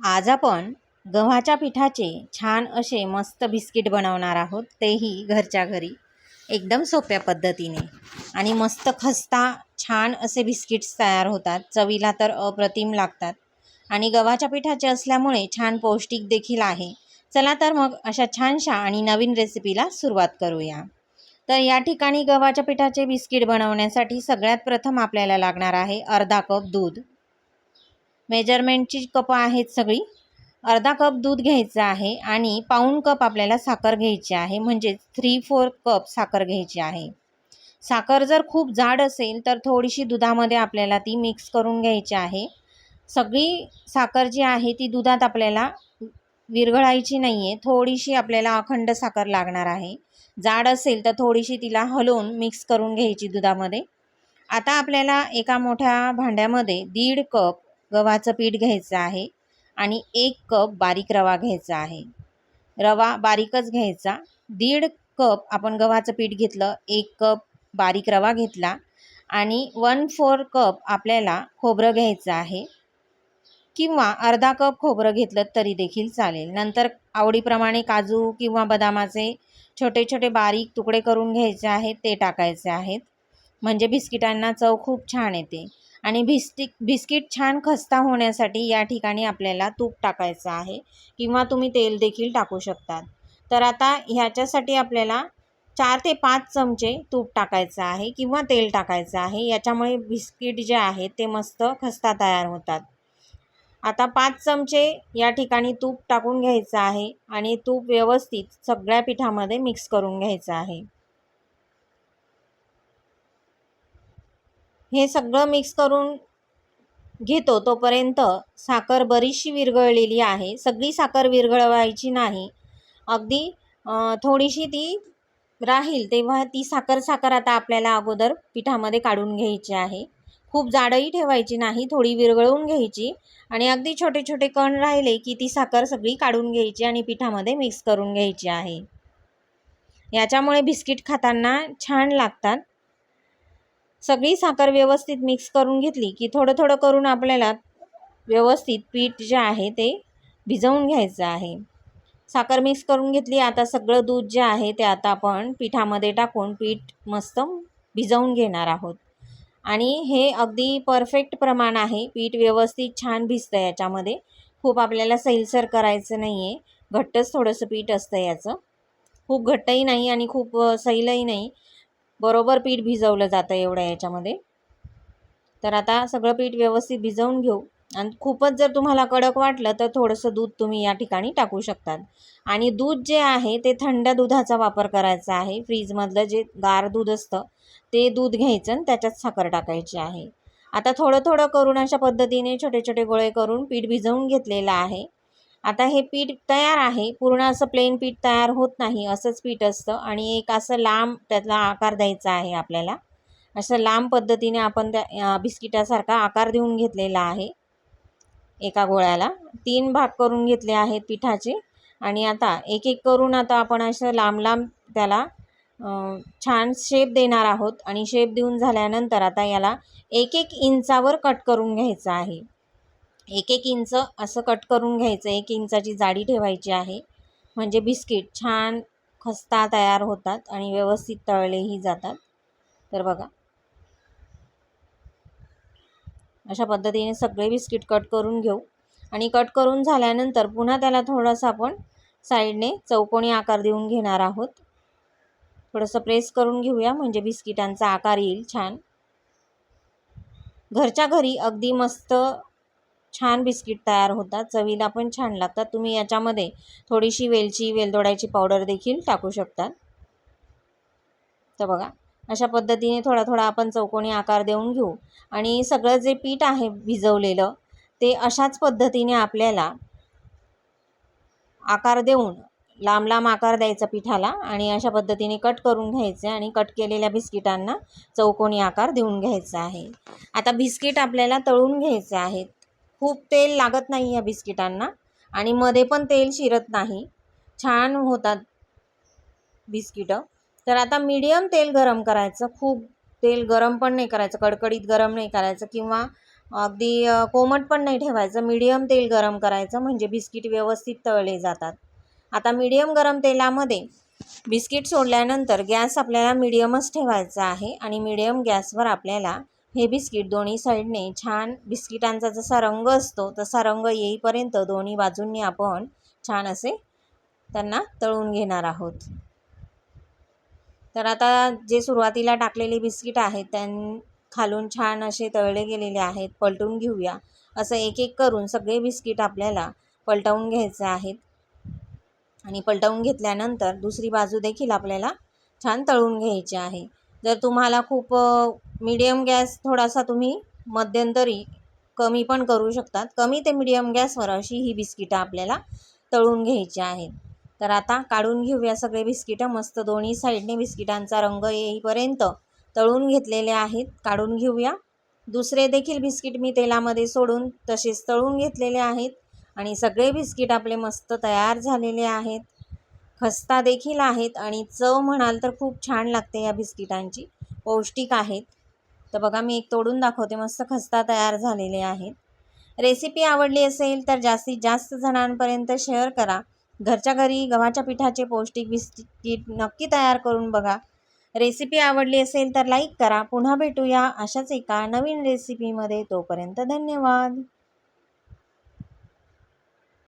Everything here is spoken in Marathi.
आज आपण गव्हाच्या पिठाचे छान असे मस्त बिस्किट बनवणार आहोत. तेही घरच्या घरी. एकदम सोप्या पद्धतीने. आणि मस्त खस्ता छान असे बिस्किट्स तयार होतात. चवीला तर अप्रतिम लागतात. आणि गव्हाच्या पिठाचे असल्यामुळे छान पौष्टिक देखील आहे. चला तर मग अशा छानशा आणि नवीन रेसिपीला सुरुवात करूया. तर या ठिकाणी गव्हाच्या पिठाचे बिस्किट बनवण्यासाठी सगळ्यात प्रथम आपल्याला लागणार आहे अर्धा कप दूध. मेजरमेंटची कप आहेत सगळी. अर्धा कप दूध घ्यायचं आहे आणि पाऊण कप आपल्याला साखर घ्यायची आहे. म्हणजेच थ्री फोर कप साखर घ्यायची आहे. साखर जर खूप जाड असेल तर थोडीशी दुधामध्ये आपल्याला ती मिक्स करून घ्यायची आहे. सगळी साखर जी आहे ती दुधात आपल्याला विरघळायची नाही आहे थोडीशी आपल्याला अखंड साखर लागणार आहे. जाड असेल तर थोडीशी तिला हलवून मिक्स करून घ्यायची दुधामध्ये. आता आपल्याला एका मोठ्या भांड्यामध्ये दीड कप गव्हाचं पीठ घ्यायचं आहे आणि एक कप बारीक रवा घ्यायचा आहे. रवा बारीकच घ्यायचा. दीड कप आपण गव्हाचं पीठ घेतलं एक कप बारीक रवा घेतला आणि वन फोर कप आपल्याला खोबरं घ्यायचं आहे. किंवा अर्धा कप खोबरं घेतलं तरी देखील चालेल. नंतर आवडीप्रमाणे काजू किंवा बदामाचे छोटे छोटे बारीक तुकडे करून घ्यायचे आहेत ते टाकायचे आहेत. म्हणजे बिस्किटांना चव खूप छान येते. आणि भिस्टिक बिस्किट छान खस्ता होण्यासाठी या ठिकाणी आपल्याला तूप टाकायचं आहे किंवा तुम्ही तेल देखील टाकू शकतात. तर आता ह्याच्यासाठी आपल्याला चार ते पाच चमचे तूप टाकायचं आहे किंवा तेल टाकायचं आहे. याच्यामुळे बिस्किट जे आहेत ते मस्त खस्ता तयार होतात. आता पाच चमचे या ठिकाणी तूप टाकून घ्यायचं आहे आणि तूप व्यवस्थित सगळ्या पिठामध्ये मिक्स करून घ्यायचं आहे. हे सगळं मिक्स करून घेतो तोपर्यंत साखर बरीचशी विरघळलेली आहे. सगळी साखर विरघळवायची नाही. अगदी थोडीशी ती राहील तेव्हा ती साखर साखर आता आपल्याला अगोदर पिठामध्ये काढून घ्यायची आहे. खूप जाडही ठेवायची नाही थोडी विरघळवून घ्यायची आणि अगदी छोटे छोटे कण राहिले की ती साखर सगळी काढून घ्यायची आणि पिठामध्ये मिक्स करून घ्यायची आहे. याच्यामुळे बिस्किट खाताना छान लागतात. सगळी साखर व्यवस्थित मिक्स करून घेतली की थोडं थोडं करून आपल्याला व्यवस्थित पीठ जे आहे ते भिजवून घ्यायचं आहे. साखर मिक्स करून घेतली आता सगळं दूध जे आहे ते आता आपण पिठामध्ये टाकून पीठ मस्त भिजवून घेणार आहोत. आणि हे अगदी परफेक्ट प्रमाण आहे. पीठ व्यवस्थित छान भिजतं याच्यामध्ये. खूप आपल्याला सैलसर करायचं नाही आहे घट्टच थोडंसं पीठ असतं याचं. खूप घट्टही नाही आणि खूप सैलही नाही. बरोबर पीठ भिजवलं जातं एवढं याच्यामध्ये. तर आता सगळं पीठ व्यवस्थित भिजवून घेऊ. आणि खूपच जर तुम्हाला कडक वाटलं तर थोडंसं दूध तुम्ही या ठिकाणी टाकू शकतात. आणि दूध जे आहे ते थंड दुधाचा वापर करायचा आहे. फ्रीजमधलं जे गार दूध असतं ते दूध घ्यायचं आणि त्याच्यात साखर टाकायची आहे. आता थोडं थोडं करून अशा पद्धतीने छोटे छोटे गोळे करून पीठ भिजवून घेतलेलं आहे. आता हे पीठ तयार आहे. पूर्ण असं प्लेन पीठ तयार होत नाही. असंच पीठ असतं. आणि एक असं लांब त्याला आकार द्यायचा आहे आपल्याला. असं लांब पद्धतीने आपण त्या बिस्किटासारखा आकार देऊन घेतलेला आहे. एका गोळ्याला. तीन भाग करून घेतले आहेत पिठाचे. आणि आता एक एक करून आता आपण असं लांब लांब त्याला छान शेप देणार आहोत. आणि शेप देऊन झाल्यानंतर आता याला एक एक इंचावर कट करून घ्यायचं आहे. एक एक इंच असं कट करून घ्यायचं. एक इंचाची जाडी ठेवायची आहे. म्हणजे बिस्किट छान खस्ता तयार होतात आणि व्यवस्थित तळलेही जातात. तर बघा. अशा पद्धतीने सगळे बिस्किट कट करून घेऊ. आणि कट करून झाल्यानंतर पुन्हा त्याला थोडंसं आपण साईडने चौकोनी आकार देऊन घेणार आहोत. थोडंसं प्रेस करून घेऊया. म्हणजे बिस्किटांचा आकार येईल छान. घरच्या घरी अगदी मस्त छान बिस्किट तयार होतात. चवीला पण छान लागतात. तुम्ही याच्यामध्ये थोडीशी वेलची वेलदोड्याची पावडर देखील टाकू शकतात. तर बघा अशा पद्धतीने थोडा थोडा आपण चौकोनी आकार देऊन घेऊ. आणि सगळं जे पीठ आहे भिजवलेलं ते अशाच पद्धतीने आपल्याला आकार देऊन लांब लांब आकार द्यायचा पिठाला आणि अशा पद्धतीने कट करून घ्यायचे आणि कट केलेल्या बिस्किटांना चौकोनी आकार देऊन घ्यायचा आहे. आता बिस्किट आपल्याला तळून घ्यायचे आहेत. खूप तेल लागत नाही या बिस्किटांना आणि मध्ये पण तेल शिरत नाही. छान होतात बिस्किटं. तर आता मीडियम तेल गरम करायचं. खूप तेल गरम पण नाही करायचं कडकडीत गरम नाही करायचं किंवा अगदी कोमट पण नाही ठेवायचं. मीडियम तेल गरम करायचं म्हणजे बिस्किट व्यवस्थित तळले जातात. आता मीडियम गरम तेलामध्ये बिस्किट सोडल्यानंतर गॅस आपल्याला मीडियमच ठेवायचा आहे आणि मीडियम गॅसवर आपल्याला हे बिस्किट दोन्ही साईडने छान बिस्किटांचा जसा रंग असतो तसा रंग येईपर्यंत दोन्ही बाजूंनी आपण छान असे त्यांना तळून घेणार आहोत. तर आता जे सुरुवातीला टाकलेले बिस्किट आहेत त्यां खालून छान असे तळले गेलेले आहेत पलटून घेऊया. असं एक एक करून सगळे बिस्किट आपल्याला पलटवून घ्यायचे आहेत. आणि पलटवून घेतल्यानंतर दुसरी बाजू देखील आपल्याला छान तळून घ्यायची आहे. जर तुम्हाला खूप मीडियम गॅस थोडासा तुम्ही मध्यंतरी कमी पण करू शकतात. कमी ते मीडियम गॅसवर अशी ही बिस्किटं आपल्याला तळून घ्यायची आहेत. तर आता काढून घेऊया सगळे बिस्किटं. मस्त दोन्ही साईडने बिस्किटांचा रंग येईपर्यंत तळून घेतलेले आहेत. काढून घेऊया. दुसरे देखील बिस्किट मी तेलामध्ये सोडून तसेच तळून घेतलेले आहेत. आणि सगळे बिस्किट आपले मस्त तयार झालेले आहेत. खस्ता देखील आहेत आणि चव म्हणाल तर खूप छान लागते या बिस्किटांची. पौष्टिक आहेत. तर बघा मी एक तोडून दाखवते. मस्त खस्ता तयार झालेले आहेत. रेसिपी आवडली असेल तर जास्तीत जास्त जणांपर्यंत शेअर करा. घरच्या घरी गव्हाच्या पिठाचे पौष्टिक बिस्किट नक्की तयार करून बघा. रेसिपी आवडली असेल तर लाईक करा. पुन्हा भेटूया अशाच एका नवीन रेसिपीमध्ये तोपर्यंत धन्यवाद.